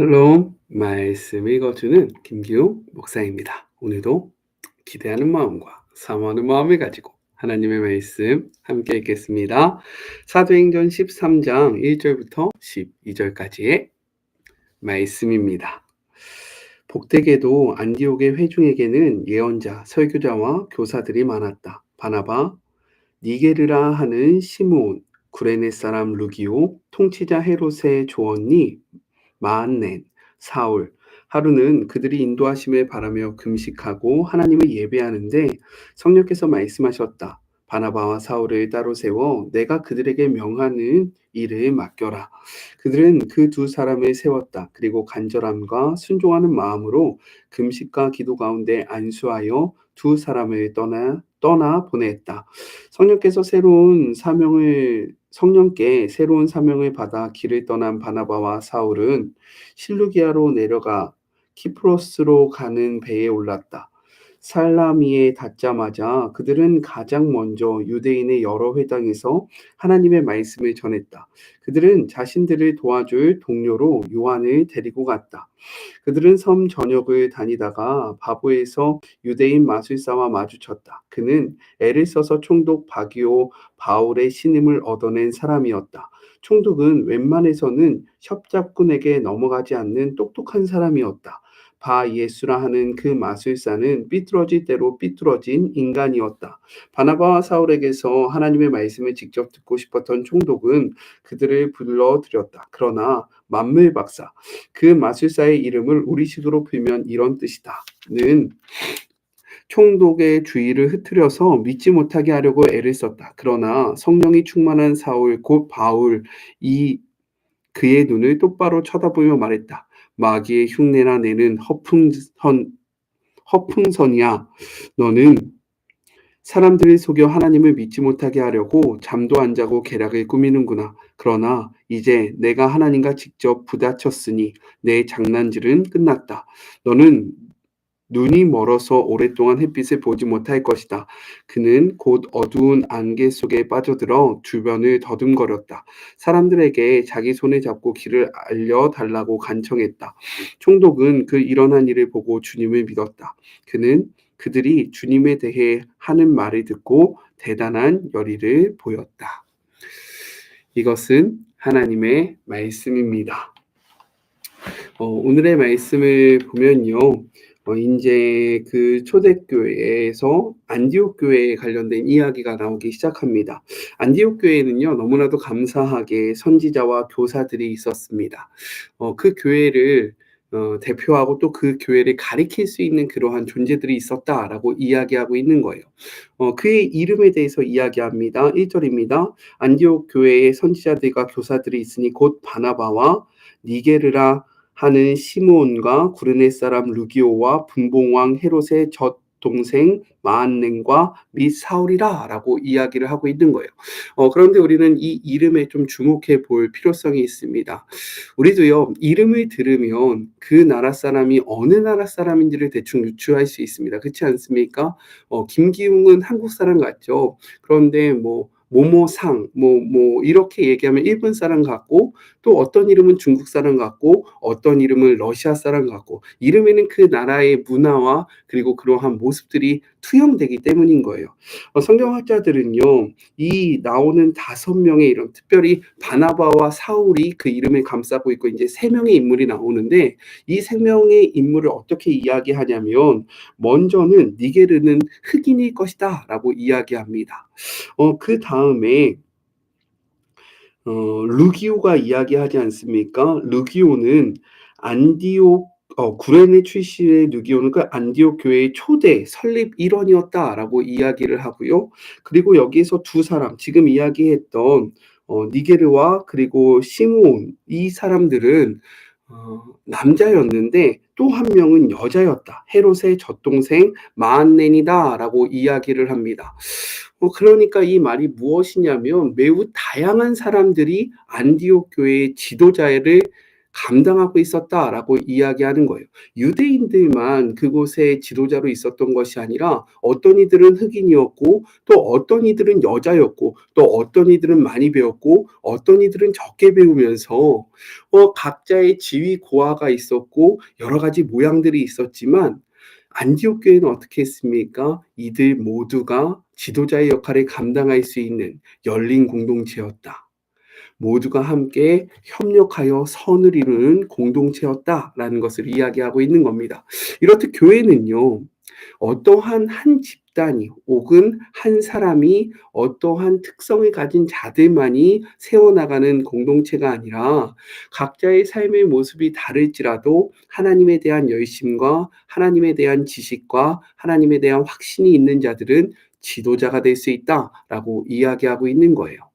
샬롬 말씀 읽어주는 김기웅 목사입니다. 오늘도 기대하는 마음과 사모하는 마음을 가지고 하나님의 말씀 함께 읽겠습니다. 사도행전 13장 1절부터 12절까지의 말씀입니다. 복되게도 안디옥의 회중에게는 예언자, 설교자와 교사들이 많았다. 바나바, 니게르라 하는 시므온, 구레네 사람 루기오, 통치자 헤롯의 조언니 마한넨, 사울, 하루는 그들이 인도하심을 바라며 금식하고 하나님을 예배하는데 성령께서 말씀하셨다. 바나바와 사울을 따로 세워 내가 그들에게 명하는 일을 맡겨라. 그들은 그 두 사람을 세웠다. 그리고 간절함과 순종하는 마음으로 금식과 기도 가운데 안수하여 두 사람을 떠나 떠나 보냈다. 성령께서 새로운 사명을 성령께 새로운 사명을 받아 길을 떠난 바나바와 사울은 실루기아로 내려가 키프로스로 가는 배에 올랐다. 살라미에 닿자마자 그들은 가장 먼저 유대인의 여러 회당에서 하나님의 말씀을 전했다. 그들은 자신들을 도와줄 동료로 요한을 데리고 갔다. 그들은 섬 전역을 다니다가 바보에서 유대인 마술사와 마주쳤다. 그는 애를 써서 총독 바기오 바울의 신임을 얻어낸 사람이었다. 총독은 웬만해서는 협잡꾼에게 넘어가지 않는 똑똑한 사람이었다. 바 예수라 하는 그 마술사는 삐뚤어질 대로 삐뚤어진 인간이었다. 바나바와 사울에게서 하나님의 말씀을 직접 듣고 싶었던 총독은 그들을 불러들였다. 그러나 만물 박사, 그 마술사의 이름을 우리식으로 풀면 이런 뜻이다.는 총독의 주의를 흐트려서 믿지 못하게 하려고 애를 썼다. 그러나 성령이 충만한 사울 곧 바울 이 그의 눈을 똑바로 쳐다보며 말했다. 마귀의 흉내나 내는 허풍선, 허풍선이야. 너는 사람들을 속여 하나님을 믿지 못하게 하려고 잠도 안 자고 계략을 꾸미는구나. 그러나 이제 내가 하나님과 직접 부딪혔으니 내 장난질은 끝났다. 너는 눈이 멀어서 오랫동안 햇빛을 보지 못할 것이다. 그는 곧 어두운 안개 속에 빠져들어 주변을 더듬거렸다. 사람들에게 자기 손을 잡고 길을 알려달라고 간청했다. 총독은 그 일어난 일을 보고 주님을 믿었다. 그는 그들이 주님에 대해 하는 말을 듣고 대단한 열의를 보였다. 이것은 하나님의 말씀입니다. 어, 오늘의 말씀을 보면요. 어, 이제 그 초대교회에서 안디옥 교회에 관련된 이야기가 나오기 시작합니다. 안디옥 교회는요 너무나도 감사하게 선지자와 교사들이 있었습니다. 어, 그 교회를 어, 대표하고 또 그 교회를 가리킬 수 있는 그러한 존재들이 있었다라고 이야기하고 있는 거예요. 어, 그의 이름에 대해서 이야기합니다. 1절입니다. 안디옥 교회의 선지자들과 교사들이 있으니 곧 바나바와 니게르라 하는 시므온과 구르네 사람 루기오와 분봉왕 헤롯의 젖 동생 마한넨과 및 사울이라라고 이야기를 하고 있는 거예요. 어, 그런데 우리는 이 이름에 좀 주목해 볼 필요성이 있습니다. 우리도요 이름을 들으면 그 나라 사람이 어느 나라 사람인지를 대충 유추할 수 있습니다. 그렇지 않습니까? 어, 김기웅은 한국 사람 같죠. 그런데 뭐 모모상 뭐뭐 이렇게 얘기하면 일본 사람 같고 또 어떤 이름은 중국 사람 같고 어떤 이름은 러시아 사람 같고 이름에는 그 나라의 문화와 그리고 그러한 모습들이 투영되기 때문인 거예요. 어, 성경학자들은요, 이 나오는 다섯 명의 이름, 특별히 바나바와 사울이 그 이름을 감싸고 있고 이제 세 명의 인물이 나오는데 이 세 명의 인물을 어떻게 이야기하냐면 먼저는 니게르는 흑인일 것이다라고 이야기합니다. 어, 그 다음에 어, 루기오가 이야기하지 않습니까? 루기오는 안디옥 어, 구레네 출신의 누기오는 그 안디옥 교회의 초대 설립 일원이었다라고 이야기를 하고요. 그리고 여기에서 두 사람 지금 이야기했던 어, 니게르와 그리고 시므온 이 사람들은 어, 남자였는데 또 한 명은 여자였다. 헤롯의 젖동생 마한넨이다라고 이야기를 합니다. 어, 그러니까 이 말이 무엇이냐면 매우 다양한 사람들이 안디옥 교회의 지도자를 감당하고 있었다라고 이야기하는 거예요. 유대인들만 그곳의 지도자로 있었던 것이 아니라 어떤 이들은 흑인이었고 또 어떤 이들은 여자였고 또 어떤 이들은 많이 배웠고 어떤 이들은 적게 배우면서 어, 각자의 지위 고하가 있었고 여러 가지 모양들이 있었지만 안디옥 교회는 어떻게 했습니까? 이들 모두가 지도자의 역할을 감당할 수 있는 열린 공동체였다. 모두가 함께 협력하여 선을 이루는 공동체였다라는 것을 이야기하고 있는 겁니다. 이렇듯 교회는요, 어떠한 한 집단이 혹은 한 사람이 어떠한 특성을 가진 자들만이 세워나가는 공동체가 아니라 각자의 삶의 모습이 다를지라도 하나님에 대한 열심과 하나님에 대한 지식과 하나님에 대한 확신이 있는 자들은 지도자가 될 수 있다라고 이야기하고 있는 거예요.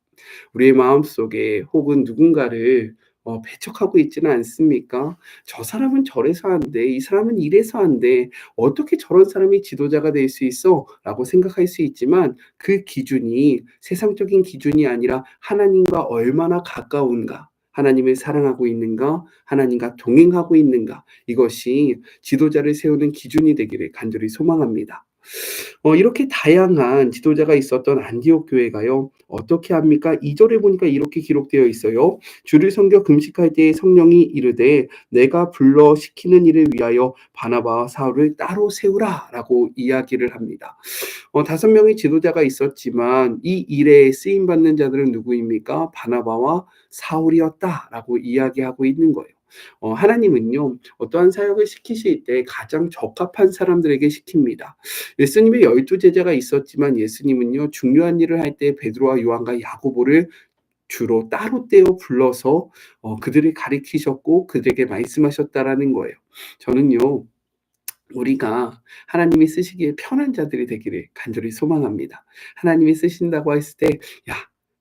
우리의 마음 속에 혹은 누군가를 어, 배척하고 있지는 않습니까? 저 사람은 저래서 한데, 이 사람은 이래서 한데, 어떻게 저런 사람이 지도자가 될 수 있어? 라고 생각할 수 있지만 그 기준이 세상적인 기준이 아니라 하나님과 얼마나 가까운가, 하나님을 사랑하고 있는가, 하나님과 동행하고 있는가, 이것이 지도자를 세우는 기준이 되기를 간절히 소망합니다. 어, 이렇게 다양한 지도자가 있었던 안디옥 교회가요. 어떻게 합니까? 2절에 보니까 이렇게 기록되어 있어요. 주를 섬겨 금식할 때에 성령이 이르되 내가 불러 시키는 일을 위하여 바나바와 사울을 따로 세우라라고 이야기를 합니다. 어, 다섯 명의 지도자가 있었지만 이 일에 쓰임 받는 자들은 누구입니까? 바나바와 사울이었다라고 이야기하고 있는 거예요. 어, 하나님은요, 어떠한 사역을 시키실 때 가장 적합한 사람들에게 시킵니다. 예수님의 열두 제자가 있었지만 예수님은요, 중요한 일을 할 때 베드로와 요한과 야고보를 주로 따로 떼어 불러서 어, 그들을 가리키셨고 그들에게 말씀하셨다라는 거예요. 저는요, 우리가 하나님이 쓰시기에 편한 자들이 되기를 간절히 소망합니다. 하나님이 쓰신다고 했을 때, 야,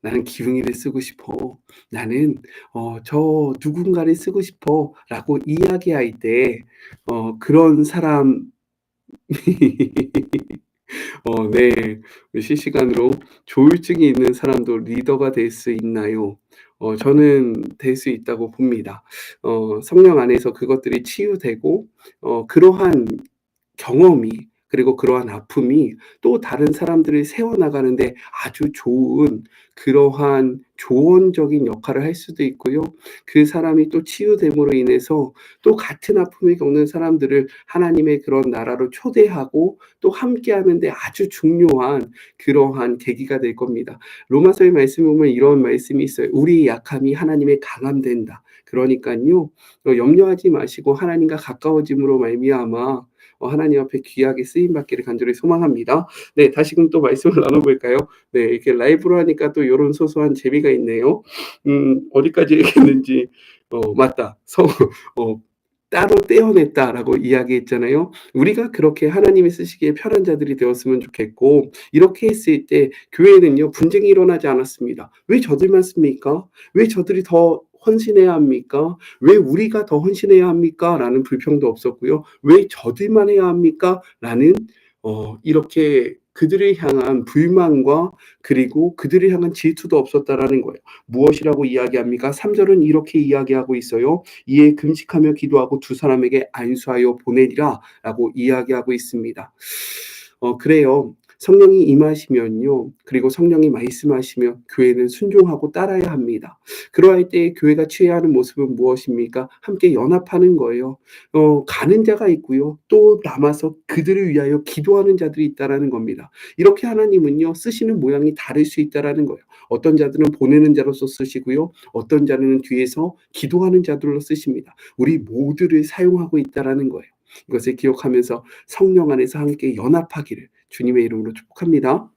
나는 기둥이를 쓰고 싶어. 나는 어, 저 누군가를 쓰고 싶어 라고 이야기할 때 어, 그런 사람 어, 네. 실시간으로 조울증이 있는 사람도 리더가 될 수 있나요? 어, 저는 될 수 있다고 봅니다. 어, 성령 안에서 그것들이 치유되고 어, 그러한 경험이 그리고 그러한 아픔이 또 다른 사람들을 세워나가는데 아주 좋은 그러한 조언적인 역할을 할 수도 있고요. 그 사람이 또 치유됨으로 인해서 또 같은 아픔을 겪는 사람들을 하나님의 그런 나라로 초대하고 또 함께 하는데 아주 중요한 그러한 계기가 될 겁니다. 로마서의 말씀에 보면 이런 말씀이 있어요. 우리의 약함이 하나님의 강함 된다. 그러니까요. 염려하지 마시고 하나님과 가까워짐으로 말미암아 어, 하나님 앞에 귀하게 쓰임 받기를 간절히 소망합니다. 네, 다시금 또 말씀을 나눠볼까요? 네, 이렇게 라이브로 하니까 또 이런 소소한 재미가 있네요. 음, 어디까지 얘기했는지 어, 맞다. 서, 어, 따로 떼어냈다라고 이야기했잖아요. 우리가 그렇게 하나님이 쓰시기에 편한 자들이 되었으면 좋겠고 이렇게 했을 때 교회는요 분쟁이 일어나지 않았습니다. 왜 저들만 씁니까? 왜 저들이 더 헌신해야 합니까? 왜 우리가 더 헌신해야 합니까? 라는 불평도 없었고요. 왜 저들만 해야 합니까? 라는 어, 이렇게 그들을 향한 불만과 그리고 그들을 향한 질투도 없었다라는 거예요. 무엇이라고 이야기합니까? 3절은 이렇게 이야기하고 있어요. 이에 금식하며 기도하고 두 사람에게 안수하여 보내리라 라고 이야기하고 있습니다. 어, 그래요. 성령이 임하시면요. 그리고 성령이 말씀하시면 교회는 순종하고 따라야 합니다. 그러할 때 교회가 취해야 하는 모습은 무엇입니까? 함께 연합하는 거예요. 어, 가는 자가 있고요. 또 남아서 그들을 위하여 기도하는 자들이 있다라는 겁니다. 이렇게 하나님은요. 쓰시는 모양이 다를 수 있다라는 거예요. 어떤 자들은 보내는 자로서 쓰시고요. 어떤 자는 뒤에서 기도하는 자들로 쓰십니다. 우리 모두를 사용하고 있다라는 거예요. 이것을 기억하면서 성령 안에서 함께 연합하기를 주님의 이름으로 축복합니다.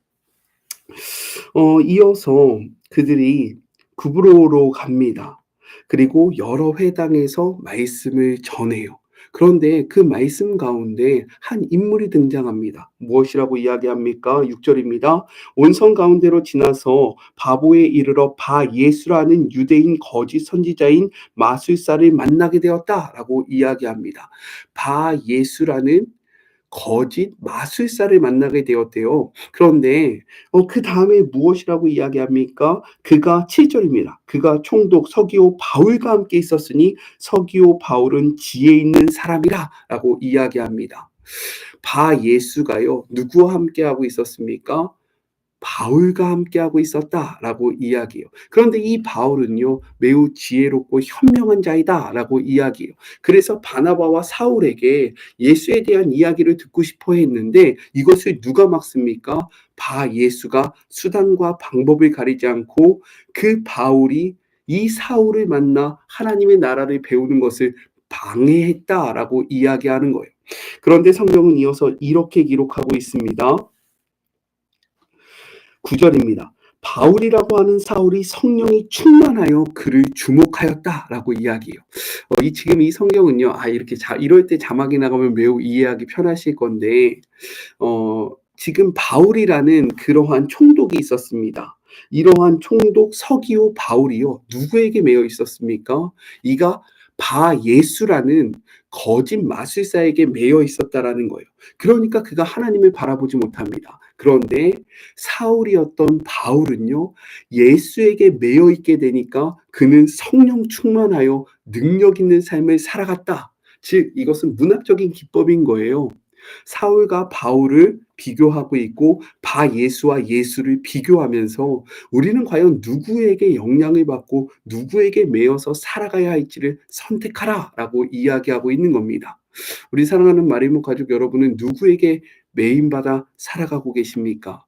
어, 이어서 그들이 구브로로 갑니다. 그리고 여러 회당에서 말씀을 전해요. 그런데 그 말씀 가운데 한 인물이 등장합니다. 무엇이라고 이야기합니까? 6절입니다. 온성 가운데로 지나서 바보에 이르러 바 예수라는 유대인 거짓 선지자인 마술사를 만나게 되었다라고 이야기합니다. 바 예수라는 거짓 마술사를 만나게 되었대요. 그런데 어 그 다음에 무엇이라고 이야기합니까? 그가 7 절입니다. 그가 총독 서기오 바울과 함께 있었으니 서기오 바울은 지혜 있는 사람이라 라고 이야기합니다. 바 예수가요. 누구와 함께 하고 있었습니까? 바울과 함께하고 있었다라고 이야기해요. 그런데 이 바울은요, 매우 지혜롭고 현명한 자이다라고 이야기해요. 그래서 바나바와 사울에게 예수에 대한 이야기를 듣고 싶어 했는데 이것을 누가 막습니까? 바 예수가 수단과 방법을 가리지 않고 그 바울이 이 사울을 만나 하나님의 나라를 배우는 것을 방해했다라고 이야기하는 거예요. 그런데 성경은 이어서 이렇게 기록하고 있습니다. 9절입니다. 바울이라고 하는 사울이 성령이 충만하여 그를 주목하였다라고 이야기해요. 어, 이 지금 이 성경은요. 아 이렇게 자 이럴 때 자막이 나가면 매우 이해하기 편하실 건데 어 지금 바울이라는 그러한 총독이 있었습니다. 이러한 총독 서기오 바울이요. 누구에게 매여 있었습니까? 이가 바 예수라는 거짓 마술사에게 매여 있었다라는 거예요. 그러니까 그가 하나님을 바라보지 못합니다. 그런데 사울이었던 바울은요, 예수에게 매여 있게 되니까 그는 성령 충만하여 능력 있는 삶을 살아갔다. 즉, 이것은 문학적인 기법인 거예요. 사울과 바울을 비교하고 있고 바 예수와 예수를 비교하면서 우리는 과연 누구에게 영향을 받고 누구에게 매여서 살아가야 할지를 선택하라라고 이야기하고 있는 겁니다. 우리 사랑하는 마리모 가족 여러분은 누구에게 매임받아 살아가고 계십니까?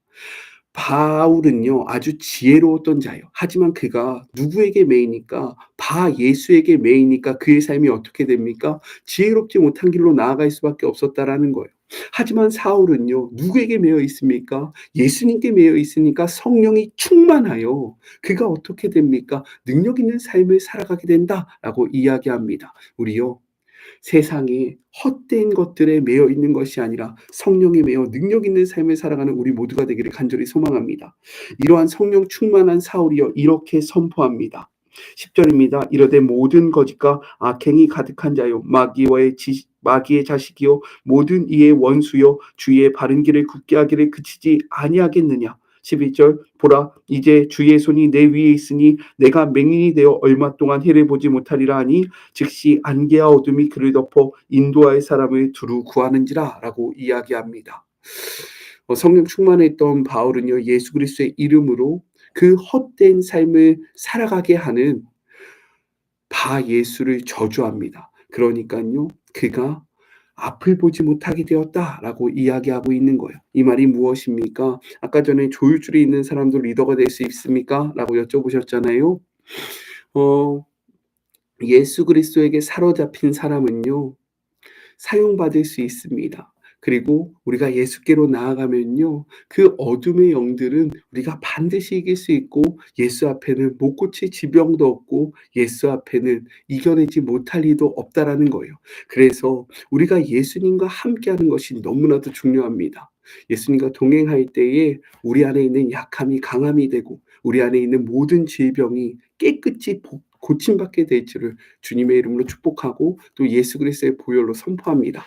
바울은요, 아주 지혜로웠던 자예요. 하지만 그가 누구에게 매이니까, 바 예수에게 매이니까 그의 삶이 어떻게 됩니까? 지혜롭지 못한 길로 나아갈 수밖에 없었다라는 거예요. 하지만 사울은요, 누구에게 매여 있습니까? 예수님께 매여 있으니까 성령이 충만하여 그가 어떻게 됩니까? 능력 있는 삶을 살아가게 된다라고 이야기합니다. 우리요, 세상에 헛된 것들에 매여 있는 것이 아니라 성령에 매여 능력 있는 삶을 살아가는 우리 모두가 되기를 간절히 소망합니다. 이러한 성령 충만한 사울이여 이렇게 선포합니다. 10절입니다. 이러되 모든 거짓과 악행이 가득한 자요 마귀와의 지, 마귀의 자식이요 모든 이의 원수요 주의 바른 길을 굳게 하기를 그치지 아니하겠느냐 11절 보라 이제 주의 손이 내 위에 있으니 내가 맹인이 되어 얼마 동안 해를 보지 못하리라 하니 즉시 안개와 어둠이 그를 덮어 인도하의 사람을 두루 구하는지라 라고 이야기합니다. 어, 성령 충만했던 바울은요 예수 그리스도의 이름으로 그 헛된 삶을 살아가게 하는 바 예수를 저주합니다. 그러니까요 그가 앞을 보지 못하게 되었다라고 이야기하고 있는 거예요. 이 말이 무엇입니까? 아까 전에 조율줄이 있는 사람도 리더가 될 수 있습니까? 라고 여쭤보셨잖아요. 어, 예수 그리스도에게 사로잡힌 사람은요, 사용받을 수 있습니다. 그리고 우리가 예수께로 나아가면요. 그 어둠의 영들은 우리가 반드시 이길 수 있고 예수 앞에는 못 고칠 지병도 없고 예수 앞에는 이겨내지 못할 리도 없다라는 거예요. 그래서 우리가 예수님과 함께하는 것이 너무나도 중요합니다. 예수님과 동행할 때에 우리 안에 있는 약함이 강함이 되고 우리 안에 있는 모든 질병이 깨끗이 고침받게 될 줄을 주님의 이름으로 축복하고 또 예수 그리스도의 보혈로 선포합니다.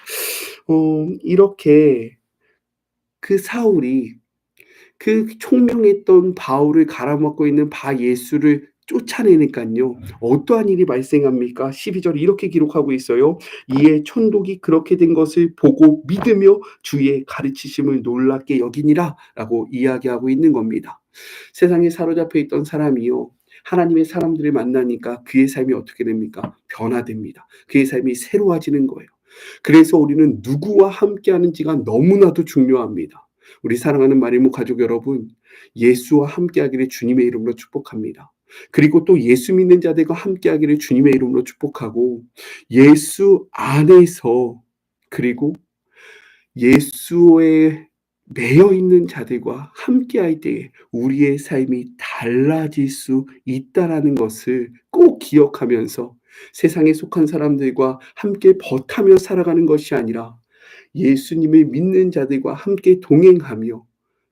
어, 이렇게 그 사울이 그 총명했던 바울을 갈아먹고 있는 바 예수를 쫓아내니까요. 어떠한 일이 발생합니까? 12절 이렇게 기록하고 있어요. 이에 촌독이 그렇게 된 것을 보고 믿으며 주의 가르치심을 놀랍게 여기니라 라고 이야기하고 있는 겁니다. 세상에 사로잡혀 있던 사람이요. 하나님의 사람들을 만나니까 그의 삶이 어떻게 됩니까? 변화됩니다. 그의 삶이 새로워지는 거예요. 그래서 우리는 누구와 함께 하는지가 너무나도 중요합니다. 우리 사랑하는 마리모 가족 여러분, 예수와 함께 하기를 주님의 이름으로 축복합니다. 그리고 또 예수 믿는 자들과 함께 하기를 주님의 이름으로 축복하고 예수 안에서 그리고 예수의 매여 있는 자들과 함께 할 때에 우리의 삶이 달라질 수 있다라는 것을 꼭 기억하면서 세상에 속한 사람들과 함께 버타며 살아가는 것이 아니라 예수님을 믿는 자들과 함께 동행하며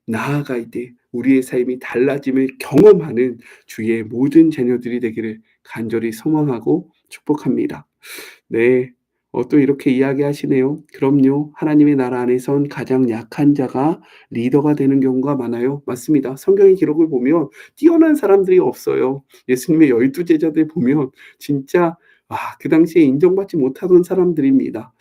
나아갈 때 우리의 삶이 달라짐을 경험하는 주의 모든 자녀들이 되기를 간절히 소망하고 축복합니다. 네. 어 또 이렇게 이야기하시네요. "그럼요. 하나님의 나라 안에선 가장 약한 자가 리더가 되는 경우가 많아요." 맞습니다. 성경의 기록을 보면 뛰어난 사람들이 없어요. 예수님의 열두 제자들 보면 진짜 아 그 당시에 인정받지 못하던 사람들입니다.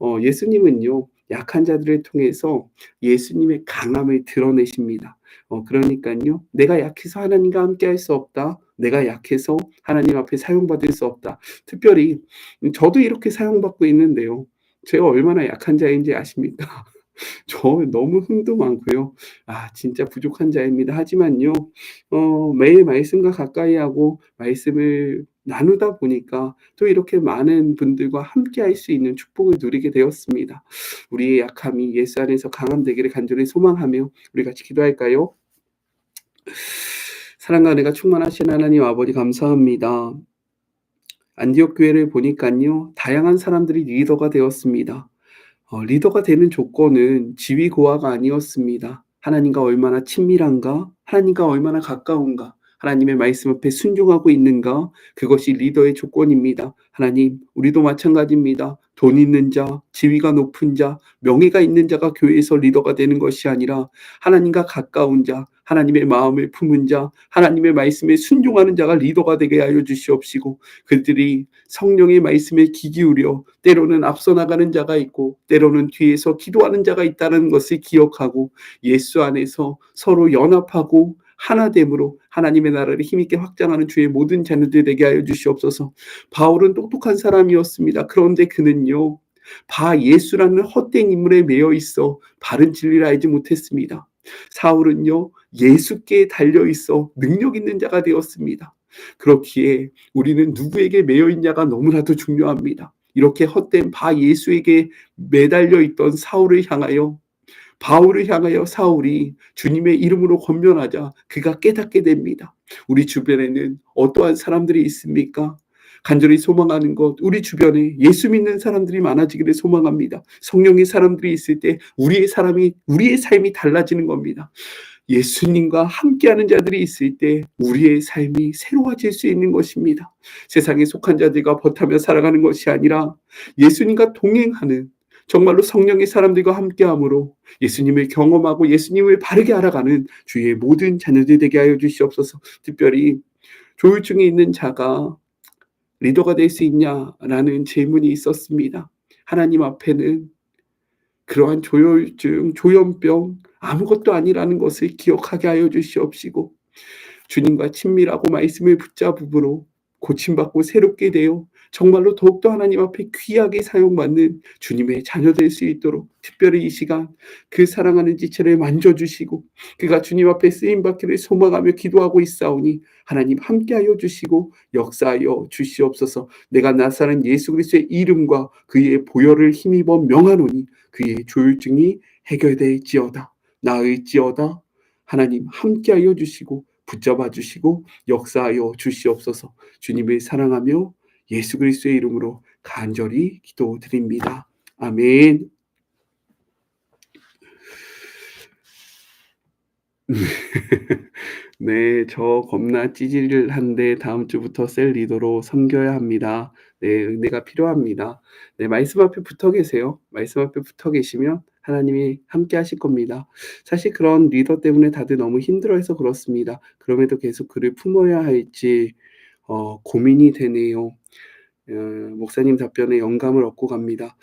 어 예수님은요. 약한 자들을 통해서 예수님의 강함을 드러내십니다. 어 그러니깐요. '내가 약해서 하나님과 함께 할 수 없다. 내가 약해서 하나님 앞에 사용받을 수 없다.' 특별히 음 저도 이렇게 사용받고 있는데요. 제가 얼마나 약한 자인지 아십니까? 저 너무 흥도 많고요. 아 진짜 부족한 자입니다. 하지만요. 어 매일 말씀과 가까이 하고 말씀을 나누다 보니까 또 이렇게 많은 분들과 함께 할 수 있는 축복을 누리게 되었습니다. 우리의 약함이 예수 안에서 강함 되기를 간절히 소망하며 우리 같이 기도할까요? 사랑과 은혜가 충만하신 하나님 아버지 감사합니다. 안디옥 교회를 보니깐요. 다양한 사람들이 리더가 되었습니다. 어 리더가 되는 조건은 지위 고하가 아니었습니다. 하나님과 얼마나 친밀한가? 하나님과 얼마나 가까운가? 하나님의 말씀 앞에 순종하고 있는가? 그것이 리더의 조건입니다. 하나님, 우리도 마찬가지입니다. 돈 있는 자, 지위가 높은 자, 명예가 있는 자가 교회에서 리더가 되는 것이 아니라 하나님과 가까운 자, 하나님의 마음을 품은 자, 하나님의 말씀에 순종하는 자가 리더가 되게 하여 주시옵시고 그들이 성령의 말씀에 귀 기울여 때로는 앞서 나가는 자가 있고 때로는 뒤에서 기도하는 자가 있다는 것을 기억하고 예수 안에서 서로 연합하고 하나됨으로 하나님의 나라를 힘있게 확장하는 주의 모든 자녀들 되게 하여 주시옵소서. 바울은 똑똑한 사람이었습니다. 그런데 그는요. 바 예수라는 헛된 인물에 매여 있어 바른 진리를 알지 못했습니다. 사울은요. 예수께 달려 있어 능력 있는 자가 되었습니다. 그렇기에 우리는 누구에게 매여 있냐가 너무나도 중요합니다. 이렇게 헛된 바 예수에게 매달려 있던 사울을 향하여 바울을 향하여 사울이 주님의 이름으로 권면하자 그가 깨닫게 됩니다. 우리 주변에는 어떠한 사람들이 있습니까? 간절히 소망하는 것, 우리 주변에 예수 믿는 사람들이 많아지기를 소망합니다. 성령의 사람들이 있을 때 우리의 사람이, 우리의 삶이 달라지는 겁니다. 예수님과 함께하는 자들이 있을 때 우리의 삶이 새로워질 수 있는 것입니다. 세상에 속한 자들과 버타며 살아가는 것이 아니라 예수님과 동행하는 정말로 성령의 사람들과 함께함으로 예수님을 경험하고 예수님을 바르게 알아가는 주의 모든 자녀들 되게 하여 주시옵소서. 특별히 조울증이 있는 자가 리더가 될 수 있냐라는 질문이 있었습니다. 하나님 앞에는 그러한 조혈증, 조현병 아무것도 아니라는 것을 기억하게 하여 주시옵시고 주님과 친밀하고 말씀을 붙잡음으로 고침받고 새롭게 되어 정말로 더욱더 하나님 앞에 귀하게 사용받는 주님의 자녀 될 수 있도록 특별히 이 시간 그 사랑하는 지체를 만져주시고 그가 주님 앞에 쓰임받기를 소망하며 기도하고 있사오니 하나님 함께하여 주시고 역사하여 주시옵소서. 내가 나사는 예수 그리스도의 이름과 그의 보혈을 힘입어 명하노니 그의 조울증이 해결될지어다 나을지어다 하나님 함께하여 주시고 붙잡아 주시고 역사하여 주시옵소서 주님을 사랑하며 예수 그리스도의 이름으로 간절히 기도드립니다. 아멘. 네, 저 겁나 찌질한데 다음 주부터 셀 리더로 섬겨야 합니다. 네, 은혜가 필요합니다. 네, 말씀 앞에 붙어 계세요. 말씀 앞에 붙어 계시면 하나님이 함께 하실 겁니다. 사실 그런 리더 때문에 다들 너무 힘들어해서 그렇습니다. 그럼에도 계속 그를 품어야 할지 어, 고민이 되네요. 어, 목사님 답변에 영감을 얻고 갑니다.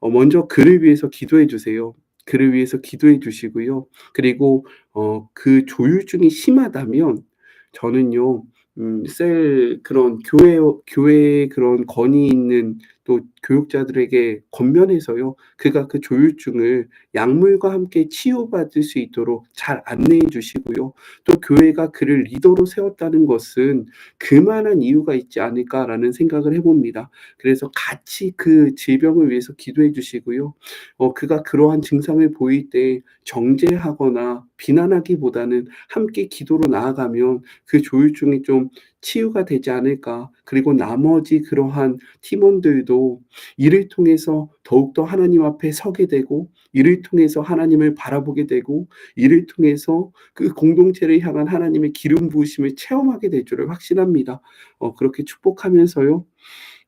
어, 먼저 그를 위해서 기도해 주세요. 그를 위해서 기도해 주시고요. 그리고 어, 그 조율증이 심하다면 저는요. 음, 셀 그런 교회 교회의 그런 권위 있는 또 교육자들에게 권면해서요. 그가 그 조울증을 약물과 함께 치유받을 수 있도록 잘 안내해 주시고요. 또 교회가 그를 리더로 세웠다는 것은 그만한 이유가 있지 않을까라는 생각을 해 봅니다. 그래서 같이 그 질병을 위해서 기도해 주시고요. 어 그가 그러한 증상을 보일 때 정죄하거나 비난하기보다는 함께 기도로 나아가면 그 조울증이 좀 치유가 되지 않을까. 그리고 나머지 그러한 팀원들도 이를 통해서 더욱더 하나님 앞에 서게 되고 이를 통해서 하나님을 바라보게 되고 이를 통해서 그 공동체를 향한 하나님의 기름 부으심을 체험하게 될 줄을 확신합니다. 어 그렇게 축복하면서요.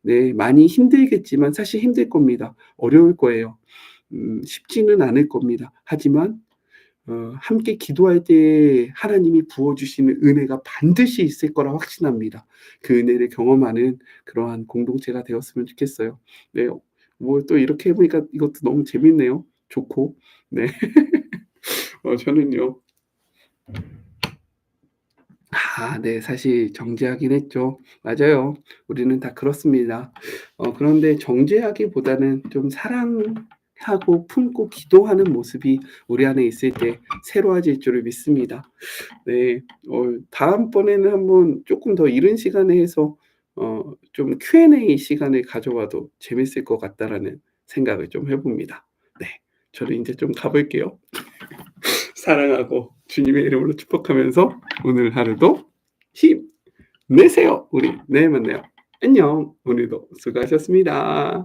네, 많이 힘들겠지만 사실 힘들 겁니다. 어려울 거예요. 음, 쉽지는 않을 겁니다. 하지만 어, 함께 기도할 때 하나님이 부어주시는 은혜가 반드시 있을 거라 확신합니다. 그 은혜를 경험하는 그러한 공동체가 되었으면 좋겠어요. 네, 뭐 또 이렇게 해보니까 이것도 너무 재밌네요. 좋고, 네. 어, 저는요. 아, 네, 사실 정죄하긴 했죠. 맞아요. 우리는 다 그렇습니다. 어, 그런데 정죄하기보다는 좀 사랑 하고 품고 기도하는 모습이 우리 안에 있을 때 새로워질 줄을 믿습니다. 네, 어, 다음번에는 한번 조금 더 이른 시간에 해서 어, 좀 Q&A 시간을 가져와도 재밌을 것 같다라는 생각을 좀 해봅니다. 네, 저는 이제 좀 가볼게요. 사랑하고 주님의 이름으로 축복하면서 오늘 하루도 힘 내세요. 우리 내일 만나요. 안녕. 오늘도 수고하셨습니다.